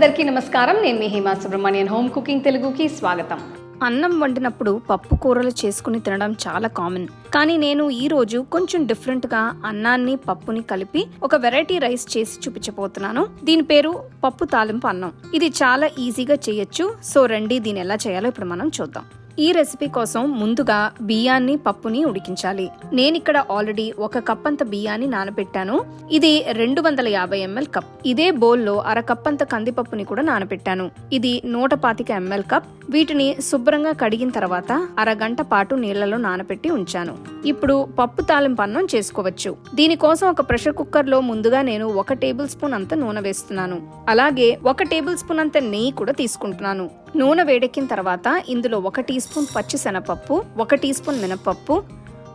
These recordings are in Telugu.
అందరికీ నమస్కారం. నేను మీ హేమా సుబ్రహ్మణ్యన్ హోమ్ కుకింగ్ తెలుగుకి స్వాగతం. అన్నం వండినప్పుడు పప్పు కూరలు చేసుకుని తినడం చాలా కామన్. కానీ నేను ఈ రోజు కొంచెం డిఫరెంట్గా అన్నాన్ని పప్పుని కలిపి ఒక వెరైటీ రైస్ చేసి చూపించబోతున్నాను. దీని పేరు పప్పు తాలింపు అన్నం. ఇది చాలా ఈజీగా చేయొచ్చు. సో రండి దీని ఎలా చేయాలో ఇప్పుడు మనం చూద్దాం. ఈ రెసిపీ కోసం ముందుగా బియ్యాన్ని పప్పుని ఉడికించాలి. నేను ఇక్కడ ఆల్రెడీ ఒక కప్ అంత బియ్యాన్ని నానబెట్టాను. ఇది రెండు వందల యాభై ఎంఎల్ కప్. ఇదే బౌల్లో అర కప్ అంత కందిపప్పుని కూడా నానబెట్టాను. ఇది నూట పాతిక ఎంఎల్ కప్. వీటిని శుభ్రంగా కడిగిన తర్వాత అరగంట పాటు నీళ్ళలో నానబెట్టి ఉంచాను. ఇప్పుడు పప్పు తాలింపు అన్నం చేసుకోవచ్చు. దీనికోసం ఒక ప్రెషర్ కుక్కర్లో ముందుగా నేను ఒక టేబుల్ స్పూన్ అంత నూనె వేస్తున్నాను. అలాగే ఒక టేబుల్ స్పూన్ అంత నెయ్యి కూడా తీసుకుంటున్నాను. నూనె వేడెక్కిన తర్వాత ఇందులో ఒక టీ స్పూన్ పచ్చిశనపప్పు ఒక టీ స్పూన్ మినపప్పు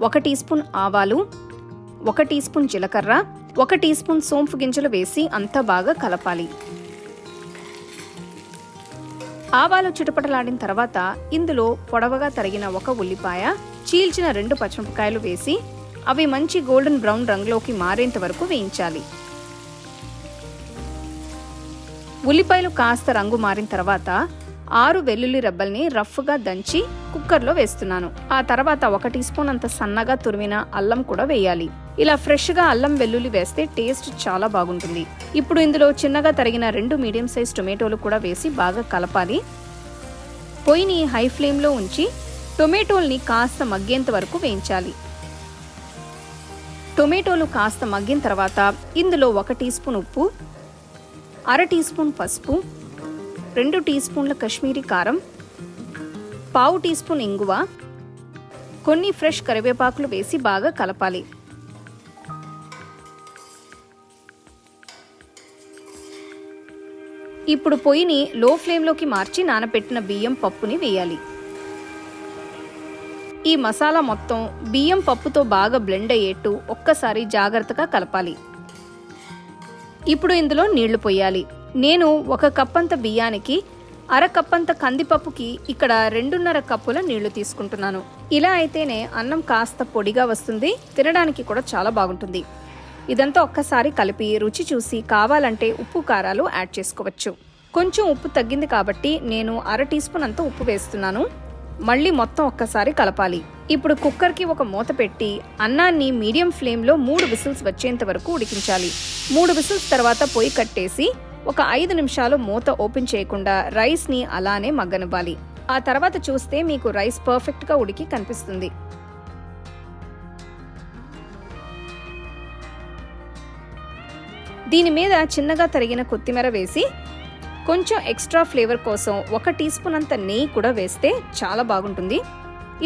ఒక టీ స్పూన్ ఆవాలు ఒక టీ స్పూన్ జీలకర్ర ఒక టీ స్పూన్ సోంపు గింజలు వేసి అంతా బాగా కలపాలి. ఆవాలు చిటపటలాడిన తర్వాత ఇందులో పొడవగా తరిగిన ఒక ఉల్లిపాయ చీల్చిన రెండు పచ్చిమిరపకాయలు వేసి అవి మంచి గోల్డెన్ బ్రౌన్ రంగులోకి మారేంత వరకు వేయించాలి. ఉల్లిపాయలు కాస్త రంగు మారిన తర్వాత ఆరు వెల్లుల్లి రెబ్బల్ని రఫ్గా దంచి కుక్కర్లో వేస్తున్నాను. ఆ తర్వాత ఒక టీ స్పూన్ అంత సన్నగా తురిమిన అల్లం కూడా వేయాలి. ఇలా ఫ్రెష్గా అల్లం వెల్లుల్లి వేస్తే టేస్ట్ చాలా బాగుంటుంది. ఇప్పుడు ఇందులో చిన్నగా తరిగిన రెండు మీడియం సైజ్ టొమాటోలు కూడా వేసి బాగా కలపాలి. పొయ్యిని హై ఫ్లేమ్లో ఉంచి టొమాటోల్ని కాస్త మగ్గేంత వరకు వేయించాలి. టొమాటోలు కాస్త మగ్గిన తర్వాత ఇందులో ఒక టీ స్పూన్ ఉప్పు అర టీ స్పూన్ పసుపు రెండు టీ స్పూన్ల కశ్మీరీ కారం పావు టీ స్పూన్ ఇంగువ కొన్ని ఫ్రెష్ కరివేపాకులు వేసి బాగా కలపాలి. ఇప్పుడు పొయ్యిని లో ఫ్లేమ్లోకి మార్చి నానబెట్టిన బియ్యం పప్పుని వేయాలి. ఈ మసాలా మొత్తం బియ్యం పప్పుతో బాగా బ్లెండ్ అయ్యేట్టు ఒక్కసారి జాగ్రత్తగా కలపాలి. ఇప్పుడు ఇందులో నీళ్ళు పోయాలి. నేను ఒక కప్పంత బియ్యానికి అర కప్పంత కందిపప్పుకి ఇక్కడ రెండున్నర కప్పుల నీళ్ళు తీసుకుంటున్నాను. ఇలా అయితేనే అన్నం కాస్త పొడిగా వస్తుంది తినడానికి కూడా చాలా బాగుంటుంది. ఇదంతా ఒక్కసారి కలిపి రుచి చూసి కావాలంటే ఉప్పు కారాలు యాడ్ చేసుకోవచ్చు. కొంచెం ఉప్పు తగ్గింది కాబట్టి నేను అర టీ స్పూన్ అంత ఉప్పు వేస్తున్నాను. మళ్ళీ మొత్తం ఒక్కసారి కలపాలి. ఇప్పుడు కుక్కర్కి ఒక మూత పెట్టి అన్నాన్ని మీడియం ఫ్లేమ్లో మూడు విసిల్స్ వచ్చేంత వరకు ఉడికించాలి. మూడు విసిల్స్ తర్వాత పొయ్యి కట్టేసి ఒక ఐదు నిమిషాలు మూత ఓపెన్ చేయకుండా రైస్ని అలానే మగ్గనివ్వాలి. ఆ తర్వాత చూస్తే మీకు రైస్ పర్ఫెక్ట్గా ఉడికి కనిపిస్తుంది. దీని మీద చిన్నగా తరిగిన కొత్తిమీర వేసి కొంచెం ఎక్స్ట్రా ఫ్లేవర్ కోసం ఒక టీ స్పూన్ అంత నెయ్యి కూడా వేస్తే చాలా బాగుంటుంది.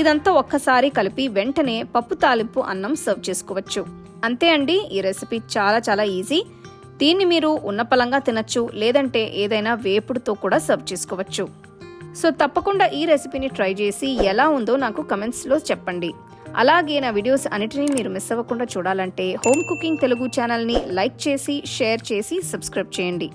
ఇదంతా ఒక్కసారి కలిపి వెంటనే పప్పు తాలింపు అన్నం సర్వ్ చేసుకోవచ్చు. అంతే అండి ఈ రెసిపీ చాలా చాలా ఈజీ. దీన్ని మీరు ఉన్నపలంగా తినచ్చు లేదంటే ఏదైనా వేపుడుతో కూడా సర్వ్ చేసుకోవచ్చు. సో తప్పకుండా ఈ రెసిపీని ట్రై చేసి ఎలా ఉందో నాకు కమెంట్స్లో చెప్పండి. అలాగే నా వీడియోస్ అన్నిటినీ మీరు మిస్ అవ్వకుండా చూడాలంటే హోమ్ కుకింగ్ తెలుగు ఛానల్ని లైక్ చేసి షేర్ చేసి సబ్స్క్రైబ్ చేయండి.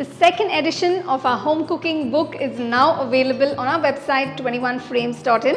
The second edition of our home cooking book is now available on our website 21frames.in.